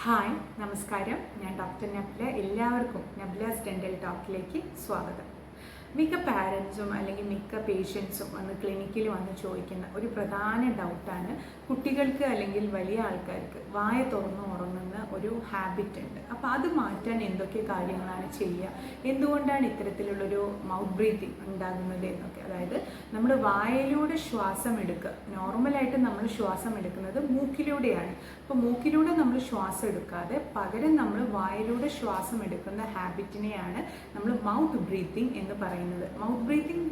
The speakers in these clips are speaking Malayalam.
ഹായ് നമസ്കാരം. ഞാൻ ഡോക്ടർ നബ്ല. എല്ലാവർക്കും നബ്ലാസ് ഡെന്റൽ ടോക്കിലേക്ക് സ്വാഗതം. മിക്ക പാരൻസും അല്ലെങ്കിൽ മിക്ക പേഷ്യൻസും വന്ന് ക്ലിനിക്കിൽ വന്ന് ചോദിക്കുന്ന ഒരു പ്രധാന ഡൗട്ടാണ് കുട്ടികൾക്ക് അല്ലെങ്കിൽ വലിയ ആൾക്കാർക്ക് വായ തുറന്ന് ഉറങ്ങുന്ന ഒരു ഹാബിറ്റ് ഉണ്ട്. അപ്പോൾ അത് മാറ്റാൻ എന്തൊക്കെ കാര്യങ്ങളാണ് ചെയ്യുക? എന്തുകൊണ്ടാണ് ഇത്തരത്തിലുള്ളൊരു മൗത്ത് ബ്രീത്തിങ് ഉണ്ടാകുന്നത് എന്നൊക്കെ? അതായത് നമ്മൾ വായയിലൂടെ ശ്വാസം എടുക്കുക. നോർമലായിട്ട് നമ്മൾ ശ്വാസം എടുക്കുന്നത് മൂക്കിലൂടെയാണ്. അപ്പോൾ മൂക്കിലൂടെ നമ്മൾ ശ്വാസം എടുക്കാതെ പകരം നമ്മൾ വായയിലൂടെ ശ്വാസം എടുക്കുന്ന ഹാബിറ്റിനെയാണ് നമ്മൾ മൗത്ത് ബ്രീത്തിങ് എന്ന് പറയുന്നത്. മൗത്ത് ബ്രീത്തിങ്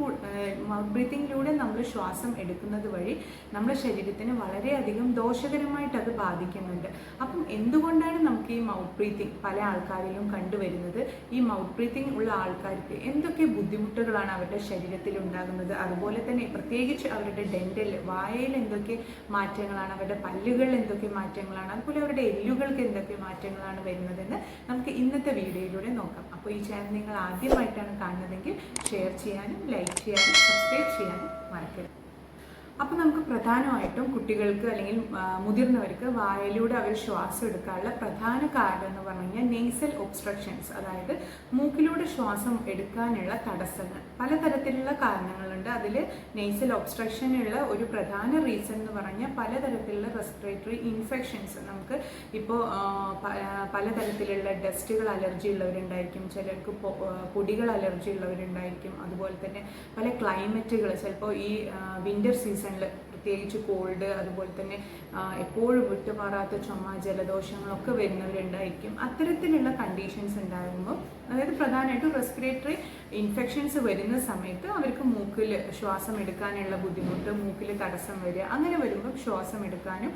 മൗത്ത് ബ്രീത്തിങ്ങിലൂടെ നമ്മൾ ശ്വാസം എടുക്കുന്നത് വഴി നമ്മുടെ ശരീരത്തിന് വളരെയധികം ദോഷകരമായിട്ട് അത് ബാധിക്കുന്നുണ്ട്. അപ്പം എന്തുകൊണ്ടാണ് നമുക്ക് ഈ മൗത്ത് ബ്രീത്തിങ് പല ആൾക്കാരിലും കണ്ടുവരുന്നത്? ഈ മൗത്ത് ബ്രീത്തിങ് ഉള്ള ആൾക്കാർക്ക് എന്തൊക്കെ ബുദ്ധിമുട്ടുകളാണ് അവരുടെ ശരീരത്തിൽ ഉണ്ടാകുന്നത്? അതുപോലെ തന്നെ പ്രത്യേകിച്ച് അവരുടെ ഡെന്റൽ വായയിൽ എന്തൊക്കെ മാറ്റങ്ങളാണ്? അവരുടെ പല്ലുകളിൽ എന്തൊക്കെ മാറ്റങ്ങളാണ്? അതുപോലെ അവരുടെ എല്ലുകൾക്ക് എന്തൊക്കെ മാറ്റങ്ങളാണ് വരുന്നതെന്ന് നമുക്ക് ഇന്നത്തെ വീഡിയോയിലൂടെ നോക്കാം. അപ്പോൾ ഈ ചാനൽ നിങ്ങൾ ആദ്യമായിട്ടാണ് കാണുന്നതെങ്കിൽ ഷെയർ ചെയ്യാനും ലൈക്ക് ചെയ്യാനും സബ്സ്ക്രൈബ് ചെയ്യാനും മറക്കരുത്. അപ്പോൾ നമുക്ക് പ്രധാനമായിട്ടും കുട്ടികൾക്ക് അല്ലെങ്കിൽ മുതിർന്നവർക്ക് വായയിലൂടെ അവർ ശ്വാസം എടുക്കാനുള്ള പ്രധാന കാരണം എന്ന് പറഞ്ഞു കഴിഞ്ഞാൽ നെയ്സൽ ഒബ്സ്ട്രക്ഷൻസ് അതായത് മൂക്കിലൂടെ ശ്വാസം എടുക്കാനുള്ള തടസ്സങ്ങൾ. പലതരത്തിലുള്ള കാരണങ്ങളുണ്ട്. അതിൽ നെയ്സൽ ഒബ്സ്ട്രക്ഷനുള്ള ഒരു പ്രധാന റീസൺ എന്ന് പറഞ്ഞാൽ പലതരത്തിലുള്ള റെസ്പിറേറ്ററി ഇൻഫെക്ഷൻസ് നമുക്ക് ഇപ്പോൾ പലതരത്തിലുള്ള ഡസ്റ്റുകൾ അലർജി ഉള്ളവരുണ്ടായിരിക്കും. ചിലർക്ക് പൊടികൾ അലർജി ഉള്ളവരുണ്ടായിരിക്കും. അതുപോലെ തന്നെ പല ക്ലൈമറ്റുകൾ ചിലപ്പോൾ ഈ വിന്റർ സീസണിൽ പ്രത്യേകിച്ച് കോൾഡ് അതുപോലെ തന്നെ എപ്പോഴും വിട്ടുമാറാത്ത ചുമ ജലദോഷങ്ങളൊക്കെ വരുന്നവരുണ്ടായിരിക്കും. അത്തരത്തിലുള്ള കണ്ടീഷൻസ് ഉണ്ടാകുമ്പോൾ അതായത് പ്രധാനമായിട്ടും റെസ്പിറേറ്ററി ഇൻഫെക്ഷൻസ് വരുന്ന സമയത്ത് അവർക്ക് മൂക്കിൽ ശ്വാസം എടുക്കാനുള്ള ബുദ്ധിമുട്ട് മൂക്കിൽ തടസ്സം വരിക അങ്ങനെ വരുമ്പോൾ ശ്വാസം എടുക്കാനും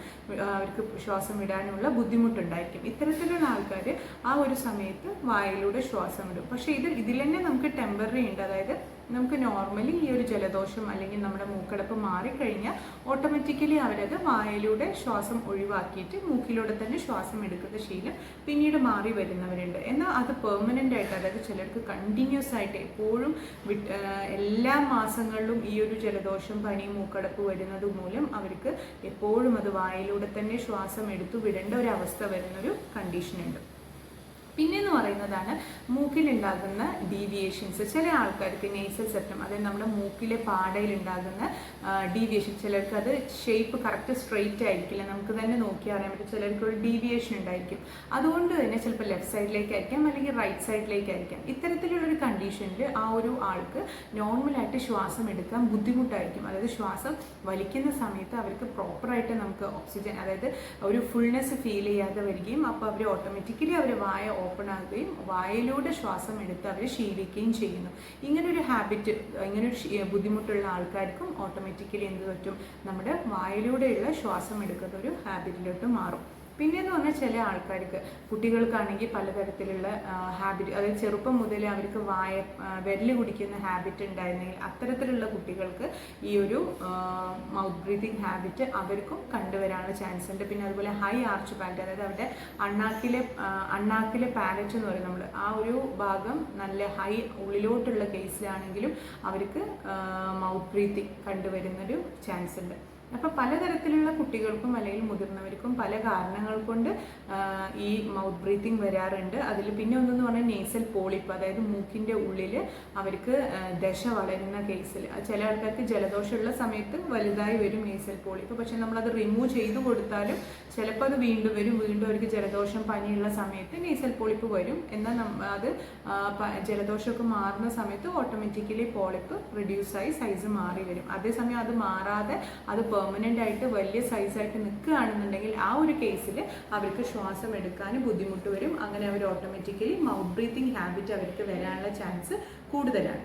അവർക്ക് ശ്വാസം വിടാനുള്ള ബുദ്ധിമുട്ടുണ്ടായിരിക്കും. ഇത്തരത്തിലുള്ള ആൾക്കാർ ആ ഒരു സമയത്ത് വായിലൂടെ ശ്വാസം വിടും പക്ഷേ ഇത് ഇതിൽ തന്നെ നമുക്ക് ടെമ്പററി ഉണ്ട്. അതായത് നമുക്ക് നോർമലി ഈ ഒരു ജലദോഷം അല്ലെങ്കിൽ നമ്മുടെ മൂക്കടപ്പ് മാറിക്കഴിഞ്ഞാൽ ഓട്ടോമാറ്റിക്കലി അവരത് വായയിലൂടെ ശ്വാസം ഒഴിവാക്കിയിട്ട് മൂക്കിലൂടെ തന്നെ ശ്വാസം എടുക്കുന്ന ശീലം പിന്നീട് മാറി വരുന്നവരുണ്ട്. എന്നാൽ അത് പെർമനന്റ് ആയിട്ട് അതായത് ചിലർക്ക് കണ്ടിന്യൂസ് ആയിട്ട് എപ്പോഴും എല്ലാ മാസങ്ങളിലും ഈ ഒരു ജലദോഷം പനി മൂക്കടപ്പ് വരുന്നത് മൂലം അവർക്ക് എപ്പോഴും അത് വായിലൂടെ തന്നെ ശ്വാസം എടുത്തു വിടേണ്ട ഒരു അവസ്ഥ വരുന്നൊരു കണ്ടീഷനുണ്ട് പിന്നെന്ന് പറയുന്നതാണ് മൂക്കിലുണ്ടാകുന്ന ഡീവിയേഷൻസ് ചില ആൾക്കാർക്ക് നേസൽ സെപ്റ്റം അതായത് നമ്മുടെ മൂക്കിലെ പാടയിൽ ഉണ്ടാകുന്ന ഡീവിയേഷൻ ചിലർക്ക് അത് ഷേപ്പ് കറക്റ്റ് സ്ട്രെയിറ്റ് ആയിരിക്കില്ല. നമുക്ക് തന്നെ നോക്കി അറിയാൻ പറ്റും. ചിലർക്ക് ഒരു ഡീവിയേഷൻ ഉണ്ടായിരിക്കും. അതുകൊണ്ട് തന്നെ ചിലപ്പോൾ ലെഫ്റ്റ് സൈഡിലേക്കായിരിക്കാം അല്ലെങ്കിൽ റൈറ്റ് സൈഡിലേക്കായിരിക്കാം ഇത്തരത്തിലുള്ളൊരു കണ്ടീഷനിൽ ആ ഒരു ആൾക്ക് നോർമലായിട്ട് ശ്വാസം എടുക്കാൻ ബുദ്ധിമുട്ടായിരിക്കും. അതായത് ശ്വാസം വലിക്കുന്ന സമയത്ത് അവർക്ക് പ്രോപ്പറായിട്ട് നമുക്ക് ഓക്സിജൻ അതായത് ഒരു ഫുൾനെസ് ഫീൽ ചെയ്യാതെ വരികയും അപ്പോൾ അവർ ഓട്ടോമാറ്റിക്കലി അവർ വായ ഓപ്പൺ ആകുകയും വായിലൂടെ ശ്വാസം എടുത്ത് അവർ ശീലിക്കുകയും ചെയ്യുന്നു. ഇങ്ങനൊരു ഹാബിറ്റ് ഇങ്ങനൊരു ബുദ്ധിമുട്ടുള്ള ആൾക്കാർക്കും ഓട്ടോമാറ്റിക്കലി എന്ത് പറ്റും? നമ്മുടെ വായിലൂടെയുള്ള ശ്വാസം എടുക്കുന്ന ഒരു ഹാബിറ്റിലോട്ട് മാറും. പിന്നെന്ന് പറഞ്ഞാൽ ചില ആൾക്കാർക്ക് കുട്ടികൾക്കാണെങ്കിൽ പലതരത്തിലുള്ള ഹാബിറ്റ് അതായത് ചെറുപ്പം മുതൽ അവർക്ക് വായ വിരൽ കുടിക്കുന്ന ഹാബിറ്റ് ഉണ്ടായിരുന്നെങ്കിൽ അത്തരത്തിലുള്ള കുട്ടികൾക്ക് ഈ ഒരു മൗത്ത് ബ്രീതിങ് ഹാബിറ്റ് അവർക്കും കണ്ടുവരാനുള്ള ചാൻസ് ഉണ്ട്. പിന്നെ അതുപോലെ ഹൈ ആർച്ച് പാലറ്റ് അതായത് അവരുടെ അണ്ണാക്കിലെ അണ്ണാക്കിലെ പാലറ്റ് എന്ന് പറയും നമ്മൾ ആ ഒരു ഭാഗം നല്ല ഹൈ ഉള്ളിലോട്ടുള്ള കേസിലാണെങ്കിലും അവർക്ക് മൗത്ത് ബ്രീത്തിങ് കണ്ടുവരുന്നൊരു ചാൻസ് ഉണ്ട്. അപ്പോൾ പലതരത്തിലുള്ള കുട്ടികൾക്കും അല്ലെങ്കിൽ മുതിർന്നവർക്കും പല കാരണങ്ങൾ കൊണ്ട് ഈ മൗത്ത് ബ്രീത്തിങ് വരാറുണ്ട്. അതിൽ പിന്നെ ഒന്നെന്ന് പറഞ്ഞാൽ നേസൽ പോളിപ്പ് അതായത് മൂക്കിന്റെ ഉള്ളിൽ അവർക്ക് ദശ വളരുന്ന കേസിൽ ചില ആൾക്കാർക്ക് ജലദോഷമുള്ള സമയത്ത് വലുതായി വരും നേസൽ പോളിപ്പ് പക്ഷെ നമ്മളത് റിമൂവ് ചെയ്തു കൊടുത്താലും ചിലപ്പോൾ അത് വീണ്ടും വരും വീണ്ടും അവർക്ക് ജലദോഷം പനിയുള്ള സമയത്ത് നീസൽ പൊളിപ്പ് വരും. എന്നാൽ അത് ജലദോഷമൊക്കെ മാറുന്ന സമയത്ത് ഓട്ടോമാറ്റിക്കലി പോളിപ്പ് റിഡ്യൂസായി സൈസ് മാറി വരും. അതേസമയം അത് മാറാതെ അത് പെർമനന്റ് ആയിട്ട് വലിയ സൈസായിട്ട് നിൽക്കുകയാണെന്നുണ്ടെങ്കിൽ ആ ഒരു കേസിൽ അവർക്ക് ശ്വാസം എടുക്കാനും ബുദ്ധിമുട്ട് വരും. അങ്ങനെ അവർ ഓട്ടോമാറ്റിക്കലി മൗത്ത് ബ്രീത്തിങ് ഹാബിറ്റ് അവർക്ക് വരാനുള്ള ചാൻസ് കൂടുതലാണ്.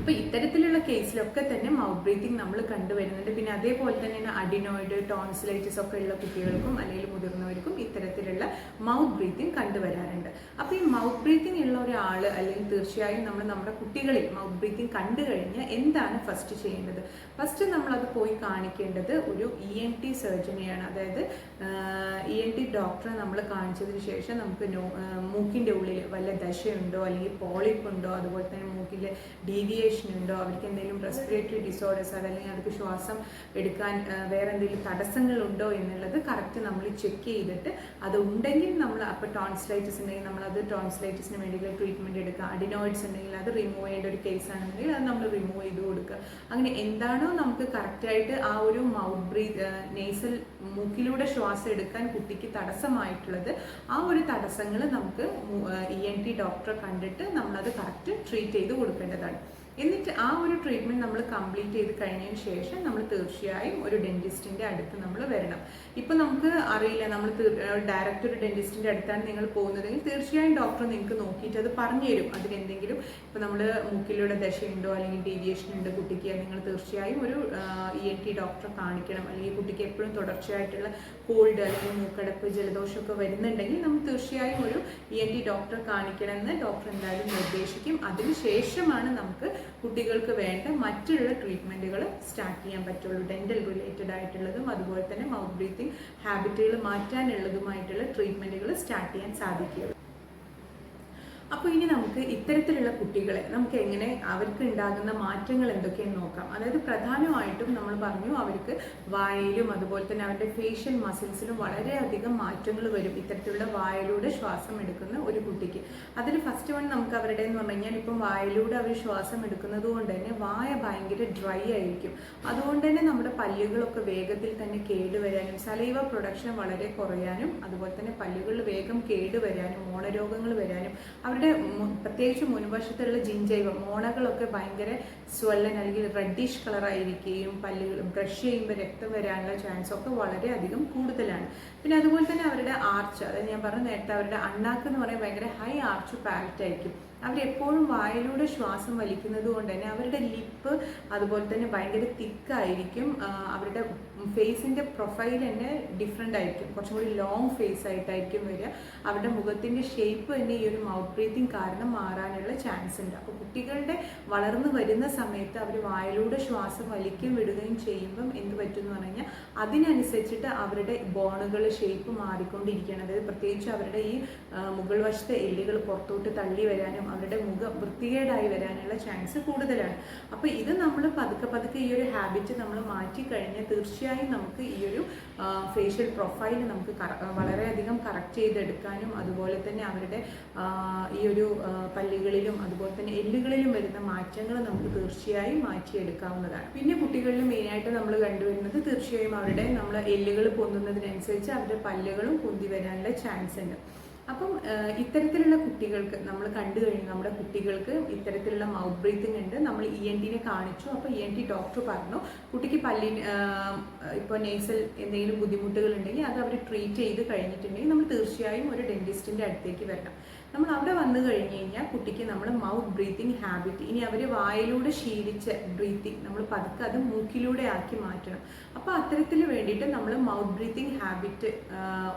അപ്പോൾ ഇത്തരത്തിലുള്ള കേസിലൊക്കെ തന്നെ മൗത്ത് ബ്രീത്തിങ് നമ്മൾ കണ്ടുവരുന്നുണ്ട്. പിന്നെ അതേപോലെ തന്നെ അഡിനോയിഡ് ടോൺസിലൈറ്റിസ് ഒക്കെ ഉള്ള കുട്ടികൾക്കും അല്ലെങ്കിൽ മുതിർന്നവർക്കും ഇത്തരത്തിലുള്ള മൗത്ത് ബ്രീത്തിങ് കണ്ടുവരാറുണ്ട്. അപ്പോൾ ഈ മൗത്ത് ബ്രീത്തിങ് ഉള്ള ഒരാൾ അല്ലെങ്കിൽ തീർച്ചയായും നമ്മൾ നമ്മുടെ കുട്ടികളിൽ മൗത്ത് ബ്രീത്തിങ് കണ്ടു കഴിഞ്ഞാൽ എന്താണ് ഫസ്റ്റ് ചെയ്യേണ്ടത്? ഫസ്റ്റ് നമ്മളത് പോയി കാണിക്കേണ്ടത് ഒരു ഇ എൻ ടി സർജനെയാണ് അതായത് ഇ എൻ ടി ഡോക്ടറെ നമ്മൾ കാണിച്ചതിന് ശേഷം നമുക്ക് മൂക്കിന്റെ ഉള്ളിൽ വല്ല ദശയുണ്ടോ അല്ലെങ്കിൽ പോളിപ്പുണ്ടോ അതുപോലെ തന്നെ മൂക്കിൽ ഡീവിയേഷൻ ഉണ്ടോ? അവർക്ക് എന്തെങ്കിലും റെസ്പിറേറ്ററി ഡിസോർഡേഴ്സ് അല്ലെങ്കിൽ അവർക്ക് ശ്വാസം എടുക്കാൻ വേറെ എന്തെങ്കിലും തടസ്സങ്ങൾ ഉണ്ടോ എന്നുള്ളത് കറക്റ്റ് നമ്മൾ ചെക്ക് ചെയ്തിട്ട് അത് ഉണ്ടെങ്കിൽ നമ്മൾ അപ്പോൾ ടോൺസിലൈറ്റിസ് ഉണ്ടെങ്കിൽ നമ്മളത് ടോൺസിലൈറ്റിസിന് വേണ്ടിയുള്ള ട്രീറ്റ്മെന്റ് എടുക്കുക. അഡിനോയിഡ്സ് ഉണ്ടെങ്കിൽ അത് റിമൂവ് ചെയ്യേണ്ട ഒരു കേസ് ആണെന്നുണ്ടെങ്കിൽ അത് നമ്മൾ റിമൂവ് ചെയ്ത് കൊടുക്കുക. അങ്ങനെ എന്താണോ നമുക്ക് കറക്റ്റായിട്ട് ആ ഒരു മൗത്ത് ബ്രീത്ത് നേസൽ മൂക്കിലൂടെ ശ്വാസം എടുക്കാൻ കുട്ടിക്ക് തടസ്സമായിട്ടുള്ളത് ആ ഒരു തടസ്സങ്ങൾ നമുക്ക് ഇ എൻ ടി ഡോക്ടറെ കണ്ടിട്ട് നമ്മളത് കറക്റ്റ് ട്രീറ്റ് ചെയ്ത് കൊടുക്കേണ്ടതാണ്. എന്നിട്ട് ആ ഒരു ട്രീറ്റ്മെന്റ് നമ്മൾ കംപ്ലീറ്റ് ചെയ്ത് കഴിഞ്ഞതിന് ശേഷം നമ്മൾ തീർച്ചയായും ഒരു ഡെന്റിസ്റ്റിന്റെ അടുത്ത് നമ്മൾ വരണം. ഇപ്പം നമുക്ക് അറിയില്ല നമ്മൾ ഡയറക്റ്റ് ഒരു ഡെന്റിസ്റ്റിന്റെ അടുത്താണ് നിങ്ങൾ പോകുന്നതെങ്കിൽ തീർച്ചയായും ഡോക്ടർ നിങ്ങൾക്ക് നോക്കിയിട്ട് അത് പറഞ്ഞു തരും അതിലെന്തെങ്കിലും ഇപ്പം നമ്മൾ മൂക്കിലൂടെ ദശയുണ്ടോ അല്ലെങ്കിൽ ഡീവിയേഷൻ ഉണ്ട് കുട്ടിക്ക് നിങ്ങൾ തീർച്ചയായും ഒരു ഇ എൻ ടി ഡോക്ടറെ കാണിക്കണം. അല്ലെങ്കിൽ കുട്ടിക്ക് എപ്പോഴും തുടർച്ചയായിട്ടുള്ള കോൾഡ് അല്ലെങ്കിൽ മൂക്കടപ്പ് ജലദോഷമൊക്കെ വരുന്നുണ്ടെങ്കിൽ നമ്മൾ തീർച്ചയായും ഒരു ഇ എൻ ടി ഡോക്ടറെ കാണിക്കണമെന്ന് ഡോക്ടർ എന്തായാലും നിർദ്ദേശിക്കും. അതിനുശേഷമാണ് നമുക്ക് കുട്ടികൾക്ക് വേണ്ട മറ്റുള്ള ട്രീറ്റ്മെന്റുകൾ സ്റ്റാർട്ട് ചെയ്യാൻ പറ്റുള്ളൂ. ഡെന്റൽ റിലേറ്റഡ് ആയിട്ടുള്ളതും അതുപോലെ തന്നെ മൗത്ത് ബ്രീത്തിങ് ഹാബിറ്റുകൾ മാറ്റാനുള്ളതുമായിട്ടുള്ള ട്രീറ്റ്മെന്റുകൾ സ്റ്റാർട്ട് ചെയ്യാൻ സാധിക്കുകയുള്ളൂ. അപ്പോൾ ഇനി നമുക്ക് ഇത്തരത്തിലുള്ള കുട്ടികളെ നമുക്ക് എങ്ങനെ അവർക്ക് ഉണ്ടാകുന്ന മാറ്റങ്ങൾ എന്തൊക്കെയെന്ന് നോക്കാം. അതായത് പ്രധാനമായിട്ടും നമ്മൾ പറഞ്ഞു അവർക്ക് വായയിലും അതുപോലെ തന്നെ അവരുടെ ഫേഷ്യൽ മസിൽസിലും വളരെയധികം മാറ്റങ്ങൾ വരും. ഇത്തരത്തിലുള്ള വായയിലൂടെ ശ്വാസം എടുക്കുന്ന ഒരു കുട്ടിക്ക്. അതിൽ ഫസ്റ്റ് വൺ നമുക്ക് അവരുടെ എന്ന് പറഞ്ഞു കഴിഞ്ഞാൽ ഇപ്പം വായിലൂടെ അവർ ശ്വാസം എടുക്കുന്നത് കൊണ്ട് തന്നെ വായ ഭയങ്കര ഡ്രൈ ആയിരിക്കും. അതുകൊണ്ട് തന്നെ നമ്മുടെ പല്ലുകളൊക്കെ വേഗത്തിൽ തന്നെ കേടുവരാനും സലൈവ പ്രൊഡക്ഷൻ വളരെ കുറയാനും അതുപോലെ തന്നെ പല്ലുകൾ വേഗം കേടുവരാനും മോണരോഗങ്ങൾ വരാനും അവരുടെ പ്രത്യേകിച്ച് മുൻവശത്തുള്ള ജിഞ്ചൈവ മോണകളൊക്കെ ഭയങ്കര സ്വല്ലൻ അല്ലെങ്കിൽ റെഡിഷ് കളറായിരിക്കുകയും പല്ലുകൾ ബ്രഷ് ചെയ്യുമ്പോൾ രക്തം വരാനുള്ള ചാൻസ് ഒക്കെ വളരെയധികം കൂടുതലാണ്. പിന്നെ അതുപോലെ തന്നെ അവരുടെ ആർച്ച് അതായത് ഞാൻ പറഞ്ഞ നേരത്തെ അവരുടെ അണ്ണാക്ക് എന്ന് പറയാൻ ഭയങ്കര ഹൈ ആർച്ച് പാലറ്റ് ആയിരിക്കും. അവരെപ്പോഴും വായിലൂടെ ശ്വാസം വലിക്കുന്നത് കൊണ്ട് തന്നെ അവരുടെ ലിപ്പ് അതുപോലെ തന്നെ ഭയങ്കര തിക്കായിരിക്കും അവരുടെ ഫേസിന്റെ പ്രൊഫൈൽ തന്നെ ഡിഫറെന്റ് ആയിരിക്കും. കുറച്ചും കൂടി ലോങ് ഫേസ് ആയിട്ടായിരിക്കും വരിക. അവരുടെ മുഖത്തിന്റെ ഷേപ്പ് തന്നെ ഈ ഒരു മൗത്ത് ബ്രീത്തിങ് കാരണം മാറാനുള്ള ചാൻസ് ഉണ്ട്. അപ്പോൾ കുട്ടികളുടെ വളർന്നു വരുന്ന സമയത്ത് അവർ വായിലൂടെ ശ്വാസം വലിക്കുകയും വിടുകയും ചെയ്യുമ്പം എന്ത് പറ്റും എന്ന് പറഞ്ഞു കഴിഞ്ഞാൽ അതിനനുസരിച്ചിട്ട് അവരുടെ ബോണുകൾ ഷേപ്പ് മാറിക്കൊണ്ടിരിക്കുകയാണ്. അതായത് പ്രത്യേകിച്ച് അവരുടെ ഈ മുകൾ വശത്തെ എല്ലുകൾ പുറത്തോട്ട് തള്ളി വരാനും അവരുടെ മുഖം വൃത്തികേടായി വരാനുള്ള ചാൻസ് കൂടുതലാണ്. അപ്പോൾ ഇത് നമ്മൾ പതുക്കെ പതുക്കെ ഈ ഒരു ഹാബിറ്റ് നമ്മൾ മാറ്റി കഴിഞ്ഞാൽ തീർച്ചയായും നമുക്ക് ഈ ഒരു ഫേഷ്യൽ പ്രൊഫൈൽ നമുക്ക് വളരെയധികം കറക്റ്റ് ചെയ്തെടുക്കാനും അതുപോലെ തന്നെ അവരുടെ ഈ ഒരു പല്ലുകളിലും അതുപോലെ തന്നെ എല്ലുകളിലും വരുന്ന മാറ്റങ്ങൾ നമുക്ക് തീർച്ചയായും മാറ്റിയെടുക്കാവുന്നതാണ്. പിന്നെ കുട്ടികളിൽ മെയിനായിട്ട് നമ്മൾ കണ്ടുവരുന്നത് തീർച്ചയായും അവരുടെ നമ്മൾ എല്ലുകൾ പൊന്തുന്നതിനനുസരിച്ച് അവരുടെ പല്ലുകളും പൊന്തി വരാനുള്ള ചാൻസ് ഉണ്ട്. അപ്പം ഇത്തരത്തിലുള്ള കുട്ടികൾക്ക് നമ്മൾ കണ്ടു കഴിഞ്ഞു നമ്മുടെ കുട്ടികൾക്ക് ഇത്തരത്തിലുള്ള മൗത്ത് ബ്രീത്തിങ് ഉണ്ട്. നമ്മൾ ഇ എൻ ടിനെ കാണിച്ചു. അപ്പോൾ ഇ എൻ ടി ഡോക്ടർ പറഞ്ഞു കുട്ടിക്ക് പല്ലി ഇപ്പോൾ നേസൽ എന്തെങ്കിലും ബുദ്ധിമുട്ടുകൾ ഉണ്ടെങ്കിൽ അത് അവർ ട്രീറ്റ് ചെയ്ത് കഴിഞ്ഞിട്ടുണ്ടെങ്കിൽ നമ്മൾ തീർച്ചയായും ഒരു ഡെന്റിസ്റ്റിന്റെ അടുത്തേക്ക് വരണം. നമ്മൾ അവിടെ വന്നു കഴിഞ്ഞ് കഴിഞ്ഞാൽ കുട്ടിക്ക് നമ്മൾ മൗത്ത് ബ്രീത്തിങ് ഹാബിറ്റ് ഇനി അവർ വായിലൂടെ ശീലിച്ച ബ്രീത്തിങ് നമ്മൾ പതുക്കെ അത് മൂക്കിലൂടെ ആക്കി മാറ്റണം. അപ്പോൾ അത്തരത്തിൽ വേണ്ടിയിട്ട് നമ്മൾ mouth breathing habit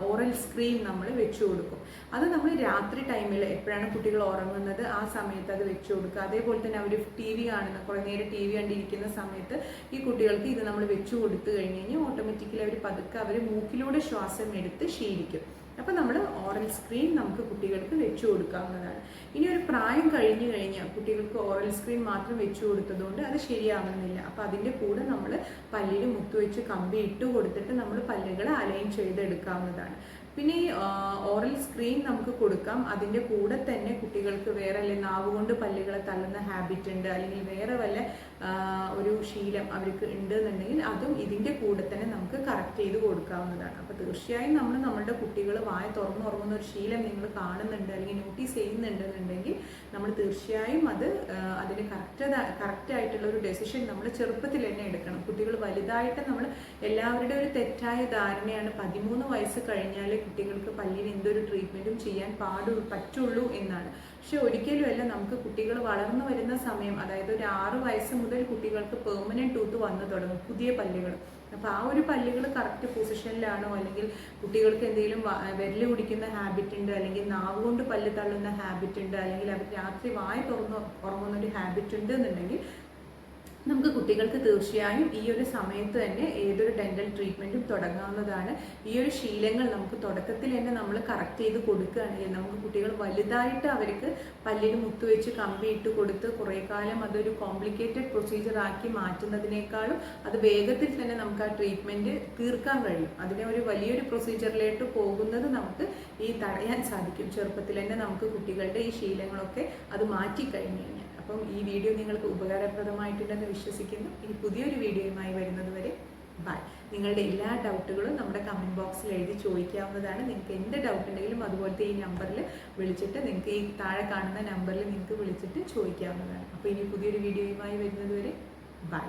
oral screen നമ്മൾ വെച്ചു കൊടുക്കും. അത് നമ്മൾ രാത്രി ടൈമിൽ എപ്പോഴാണ് കുട്ടികൾ ഉറങ്ങുന്നത് ആ സമയത്ത് അത് വെച്ചു കൊടുക്കുക. അതേപോലെ തന്നെ അവർ ടി വി കാണുന്ന കുറേ നേരം ടി വി കണ്ടിരിക്കുന്ന സമയത്ത് ഈ കുട്ടികൾക്ക് ഇത് നമ്മൾ വെച്ചു കൊടുത്തു കഴിഞ്ഞ് കഴിഞ്ഞാൽ ഓട്ടോമാറ്റിക്കലി അവർ പതുക്കെ അവർ മൂക്കിലൂടെ ശ്വാസം എടുത്ത് ശീലിക്കും. അപ്പോൾ നമ്മൾ ഓറൽ സ്ക്രീൻ നമുക്ക് കുട്ടികൾക്ക് വെച്ചു കൊടുക്കാവുന്നതാണ്. ഇനി ഒരു പ്രായം കഴിഞ്ഞു കഴിഞ്ഞാൽ കുട്ടികൾക്ക് ഓറൽ സ്ക്രീൻ മാത്രം വെച്ചു കൊടുത്തതുകൊണ്ട് അത് ശരിയാവുന്നില്ല. അപ്പോൾ അതിന്റെ കൂടെ നമ്മൾ പല്ലിൽ മുത്തുവെച്ച് കമ്പി ഇട്ട് കൊടുത്തിട്ട് നമ്മൾ പല്ലുകൾ അലൈൻ ചെയ്തെടുക്കാവുന്നതാണ്. പിന്നെ ഈ ഓറൽ സ്ക്രീൻ നമുക്ക് കൊടുക്കാം. അതിന്റെ കൂടെ തന്നെ കുട്ടികൾക്ക് വേറെ അല്ലെങ്കിൽ നാവ് കൊണ്ട് പല്ലുകളെ തള്ളുന്ന ഹാബിറ്റ് ഉണ്ട്. അല്ലെങ്കിൽ വേറെ വല്ല ഒരു ശീലം അവർക്ക് ഉണ്ട് എന്നുണ്ടെങ്കിൽ അതും ഇതിന്റെ കൂടെ തന്നെ നമുക്ക് കറക്റ്റ് ചെയ്ത് കൊടുക്കാവുന്നതാണ്. അപ്പോൾ തീർച്ചയായും നമ്മൾ നമ്മുടെ കുട്ടികൾ വായ തുറന്നുറങ്ങുന്ന ഒരു ശീലം നിങ്ങൾ കാണുന്നുണ്ട് അല്ലെങ്കിൽ നോട്ടീസ് ചെയ്യുന്നുണ്ടെന്നുണ്ടെങ്കിൽ നമ്മൾ തീർച്ചയായും അത് അതിന് കറക്റ്റ് കറക്റ്റായിട്ടുള്ള ഒരു ഡെസിഷൻ നമ്മൾ ചെറുപ്പത്തിൽ തന്നെ എടുക്കണം. കുട്ടികൾ വലുതായിട്ട് നമ്മൾ എല്ലാവരുടെ ഒരു തെറ്റായ ധാരണയാണ് പതിമൂന്ന് വയസ്സ് കഴിഞ്ഞാൽ കുട്ടികൾക്ക് പല്ലിന് എന്തൊരു ട്രീറ്റ്മെന്റും ചെയ്യാൻ പാടു പറ്റുള്ളൂ എന്നാണ്. പക്ഷെ ഒരിക്കലുമല്ല നമുക്ക് കുട്ടികൾ വളർന്നു വരുന്ന സമയം അതായത് ഒരു ആറ് വയസ്സ് മുതൽ കുട്ടികൾക്ക് പെർമനന്റ് ടൂത്ത് വന്നു തുടങ്ങും പുതിയ പല്ലുകൾ. അപ്പോൾ ആ ഒരു പല്ലുകൾ കറക്റ്റ് പൊസിഷനിലാണോ അല്ലെങ്കിൽ കുട്ടികൾക്ക് എന്തെങ്കിലും വിരൽ കുടിക്കുന്ന ഹാബിറ്റ് ഉണ്ട് അല്ലെങ്കിൽ നാവ് കൊണ്ട് പല്ല് തള്ളുന്ന ഹാബിറ്റ് ഉണ്ട് അല്ലെങ്കിൽ അവർ രാത്രി വായ തുറന്ന് ഉറങ്ങുന്ന ഒരു ഹാബിറ്റ് ഉണ്ട് എന്നുണ്ടെങ്കിൽ നമുക്ക് കുട്ടികൾക്ക് തീർച്ചയായും ഈ ഒരു സമയത്ത് തന്നെ ഏതൊരു ഡെന്റൽ ട്രീറ്റ്മെന്റും തുടങ്ങാവുന്നതാണ്. ഈ ഒരു ശീലങ്ങൾ നമുക്ക് തുടക്കത്തിൽ തന്നെ നമ്മൾ കറക്റ്റ് ചെയ്ത് കൊടുക്കുകയാണെങ്കിൽ നമുക്ക് കുട്ടികൾ വലുതായിട്ട് അവർക്ക് പല്ലിന് മുത്തുവെച്ച് കമ്പി ഇട്ട് കൊടുത്ത് കുറേ കാലം അതൊരു കോംപ്ലിക്കേറ്റഡ് പ്രൊസീജിയർ ആക്കി മാറ്റുന്നതിനേക്കാളും അത് വേഗത്തിൽ തന്നെ നമുക്ക് ആ ട്രീറ്റ്മെന്റ് തീർക്കാൻ കഴിയും. അതിനെ ഒരു വലിയൊരു പ്രൊസീജിയറിലോട്ട് പോകുന്നത് നമുക്ക് ഈ തടയാൻ സാധിക്കും. ചെറുപ്പത്തിൽ തന്നെ നമുക്ക് കുട്ടികളുടെ ഈ ശീലങ്ങളൊക്കെ അത് മാറ്റി കഴിഞ്ഞു കഴിഞ്ഞാൽ. അപ്പം ഈ വീഡിയോ നിങ്ങൾക്ക് ഉപകാരപ്രദമായിട്ടുണ്ടെന്ന് വിശ്വസിക്കുന്നു. ഇനി പുതിയൊരു വീഡിയോയുമായി വരുന്നത് വരെ ബൈ. നിങ്ങളുടെ എല്ലാ ഡൗട്ടുകളും നമ്മുടെ കമന്റ് ബോക്സിൽ എഴുതി ചോദിക്കാവുന്നതാണ്. നിങ്ങൾക്ക് എന്ത് ഡൗട്ട് ഉണ്ടെങ്കിലും അതുപോലത്തെ ഈ നമ്പറിൽ വിളിച്ചിട്ട് നിങ്ങൾക്ക് ഈ താഴെ കാണുന്ന നമ്പറിൽ നിങ്ങൾക്ക് വിളിച്ചിട്ട് ചോദിക്കാവുന്നതാണ്. അപ്പോൾ ഇനി പുതിയൊരു വീഡിയോയുമായി വരുന്നത് വരെ ബൈ.